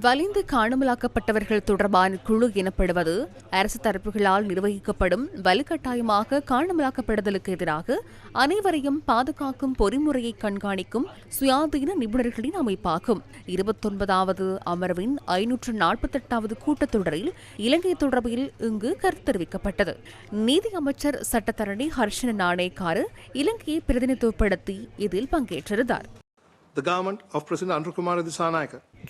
வலிந்து காணாமலாக்கப்பட்டவர்கள் தொடர்பான குழு எனப்படுவது அரசு தரப்புகளால் நிர்வகிக்கப்படும் வலுக்கட்டாயமாக காணாமலாக்கப்படுதலுக்கு எதிராக அனைவரையும் பாதுகாக்கும் பொறிமுறையை கண்காணிக்கும் சுயாதீன நிபுணர்களின் அமைப்பாகும். இருபத்தொன்பதாவது அமர்வின் ஐநூற்று நாற்பத்தெட்டாவது கூட்டத்தொடரில் இலங்கை தொடர்பில் இங்கு கருத்து தெரிவிக்கப்பட்டது. நீதி அமைச்சர் சட்டத்தரணி ஹர்ஷன நாணயக்காரு இலங்கையை பிரதிநிதித்துவப்படுத்தி இதில் பங்கேற்றிருந்தார். The government of President Andrew Kumar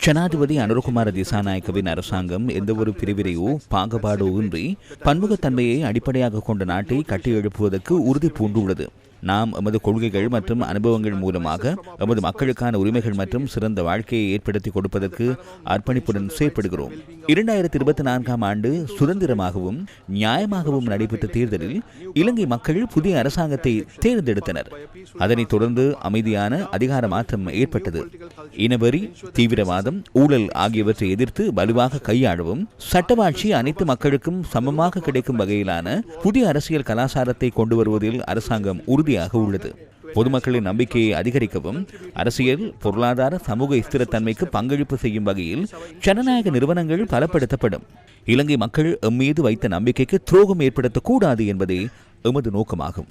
ஜனாதிபதி அனுரகுமார திசாநாயக்கவின் அரசாங்கம் எந்தவொரு பிரிவினையோ பாகுபாடோ இன்றி பன்முகத்தன்மையை அடிப்படையாக கொண்ட நாட்டை கட்டியெழுப்புவதற்கு உறுதி பூண்டுள்ளது நாம் எமது கொள்கைகள் மற்றும் அனுபவங்கள் மூலமாக எமது மக்களுக்கான உரிமைகள் மற்றும் சிறந்த வாழ்க்கையை ஏற்படுத்தி கொடுப்பதற்கு அர்ப்பணிப்புடன் செயற்படுகிறோம். இரண்டாயிரத்தி இருபத்தி நான்காம் ஆண்டு சுதந்திரமாகவும் நியாயமாகவும் நடைபெற்ற தேர்தலில் இலங்கை மக்கள் புதிய அரசாங்கத்தை தேர்ந்தெடுத்தனர். அதனைத் தொடர்ந்து அமைதியான அதிகார மாற்றம் ஏற்பட்டது. இனவெறி தீவிரவாதம் ஊழல் ஆகியவற்றை எதிர்த்து வலுவாக கையாளவும் சட்டவாட்சி அனைத்து மக்களுக்கும் சமமாக கிடைக்கும் வகையிலான புதிய அரசியல் கலாச்சாரத்தை கொண்டு வருவதில் அரசாங்கம் உறுதியாக உள்ளது. பொதுமக்களின் நம்பிக்கையை அதிகரிக்கவும் அரசியல் பொருளாதார சமூக ஸ்திரத்தன்மைக்கு பங்களிப்பு செய்யும் வகையில் ஜனநாயக நிறுவனங்கள் பலப்படுத்தப்படும். இலங்கை மக்கள் எம்மீது வைத்த நம்பிக்கைக்கு துரோகம் ஏற்படுத்தக்கூடாது என்பதே எமது நோக்கமாகும்.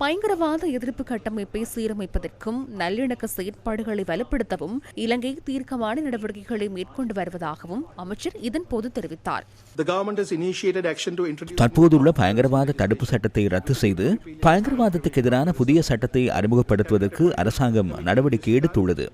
பயங்கரவாத எதிர்ப்பு கட்டமைப்பை சீரமைப்பதற்கும் நல்லிணக்க செயற்பாடுகளை வலுப்படுத்தவும் இலங்கை தீர்க்கமான நடவடிக்கைகளை மேற்கொண்டு வருவதாகவும் அமைச்சர் இதன்போது தெரிவித்தார். The government has initiated action to introduce தற்போதுள்ள பயங்கரவாத தடுப்பு சட்டத்தை ரத்து செய்து பயங்கரவாதத்துக்கு எதிரான புதிய சட்டத்தை அறிமுகப்படுத்துவதற்கு அரசாங்கம் நடவடிக்கை எடுத்துள்ளது.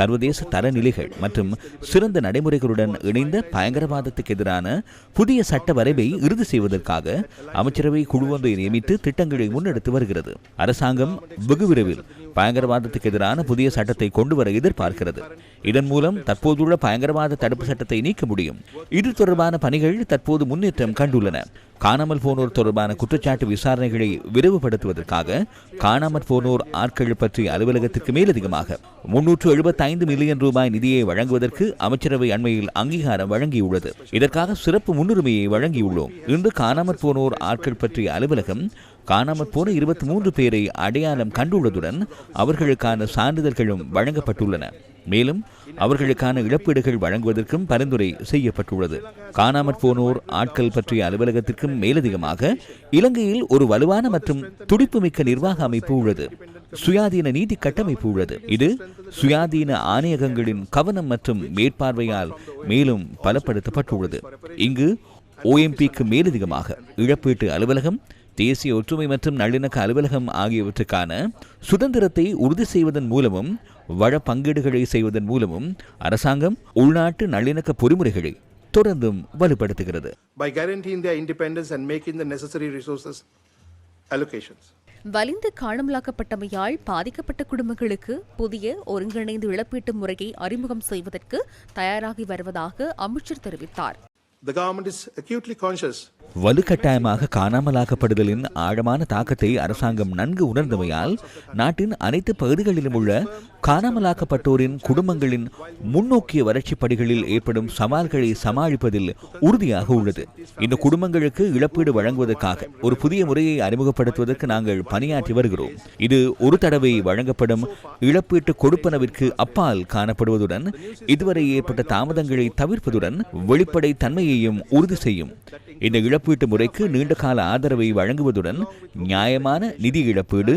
சர்வதேச தரநிலைகள் மற்றும் சிறந்த நடைமுறைகளுடன் இணைந்த பயங்கரவாதத்துக்கு எதிரான புதிய சட்ட வரைவை இறுதி செய்வதற்காக அமைச்சரவை குழு ஒன்றை நியமித்து திட்டங்களை முன்னெடுத்து வருகிறது. அரசாங்கம் வெகு விரைவில் பயங்கரவாதத்துக்கு எதிரான புதிய சட்டத்தை கொண்டு வர எதிர்பார்க்கிறது. இதன் மூலம் தற்போதுள்ள பயங்கரவாத தடுப்பு சட்டத்தை நீக்க முடியும். இது தொடர்பான பணிகள் தற்போது முன்னேற்றம் கண்டுள்ளன. காணாமல் போனோர் தொடர்பான குற்றச்சாட்டு விசாரணைகளை விரைவுபடுத்துவதற்காக காணாமற் போனோர் ஆட்கள் பற்றிய அலுவலகத்திற்கு மேலதிகமாக முன்னூற்று எழுபத்தைந்து மில்லியன் ரூபாய் நிதியை வழங்குவதற்கு அமைச்சரவை அண்மையில் அங்கீகாரம் வழங்கியுள்ளது. இதற்காக சிறப்பு முன்னுரிமையை வழங்கியுள்ளோம். இன்று காணாமற் போனோர் ஆட்கள் பற்றிய அலுவலகம் காணாமற் போன இருபத்தி மூன்று பேரை அடையாளம் கண்டுள்ளதுடன் அவர்களுக்கான சான்றிதழ்களும் வழங்கப்பட்டுள்ளன. மேலும் அவர்களுக்கான இழப்பீடுகள் வழங்குவதற்கும் பரிந்துரை செய்யப்பட்டுள்ளது. காணாமற் போனோர் ஆட்கள் பற்றிய அலுவலகத்திற்கும் மேலதிகமாக இலங்கையில் ஒரு வலுவான மற்றும் துடிப்புமிக்க நிர்வாக அமைப்பு உள்ளது. சுயாதீன நீதி கட்டமைப்பு உள்ளது. இது சுயாதீன ஆணையகங்களின் கவனம் மற்றும் மேற்பார்வையால் மேலும் பலப்படுத்தப்பட்டுள்ளது. இங்கு ஓஎம்பிக்கு மேலதிகமாக இழப்பீட்டு அலுவலகம் தேசிய ஒற்றுமை மற்றும் நல்லிணக்க அலுவலகம் ஆகியவற்றுக்கான சுதந்திரத்தை உறுதி செய்வதன் மூலமும் வள பங்கீடுகளை செய்வதன் மூலமும் அரசாங்கம் உள்நாட்டு நல்லிணக்க பொறிமுறைகளை தொடர்ந்தும் வலுப்படுத்துகிறது by guaranteeing their independence and making the necessary resources allocations. வலிந்து காணாமலாக்கப்பட்டமையால் பாதிக்கப்பட்ட குடும்பங்களுக்கு புதிய ஒருங்கிணைந்த இழப்பீட்டு முறையை அறிமுகம் செய்வதற்கு தயாராகி வருவதாக அமைச்சர் தெரிவித்தார் The government is acutely conscious வலுக்கட்டாயமாக காணாமலாக்கப்படுதலின் ஆழமான தாக்கத்தை அரசாங்கம் நன்கு உணர்ந்தமையால் நாட்டின் அனைத்து பகுதிகளிலும் உள்ள காணாமலாக்கப்பட்டோரின் குடும்பங்களின் முன்னோக்கிய வளர்ச்சிப் படிகளில் ஏற்படும் சவால்களை சமாளிப்பதில் உறுதியாக உள்ளது. இந்த குடும்பங்களுக்கு இழப்பீடு வழங்குவதற்காக ஒரு புதிய முறையை அறிமுகப்படுத்துவதற்கு நாங்கள் பணியாற்றி வருகிறோம். இது ஒரு தடவை வழங்கப்படும் இழப்பீட்டு கொடுப்பனவிற்கு அப்பால் காணப்படுவதுடன் இதுவரை ஏற்பட்ட தாமதங்களை தவிர்ப்பதுடன் வெளிப்படை தன்மையையும் உறுதி செய்யும். இந்த இழப்பு இழப்பீட்டு முறைக்கு நீண்டகால ஆதரவை வழங்குவதுடன் நியாயமான நிதி இழப்பீடு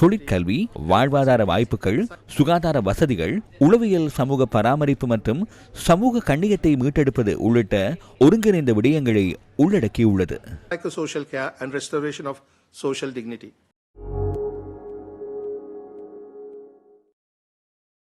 தொழிற்கல்வி வாழ்வாதார வாய்ப்புகள் சுகாதார வசதிகள் உளவியல் சமூக பராமரிப்பு மற்றும் சமூக கண்ணியத்தை மீட்டெடுப்பது உள்ளிட்ட ஒருங்கிணைந்த விடயங்களை உள்ளடக்கியுள்ளது.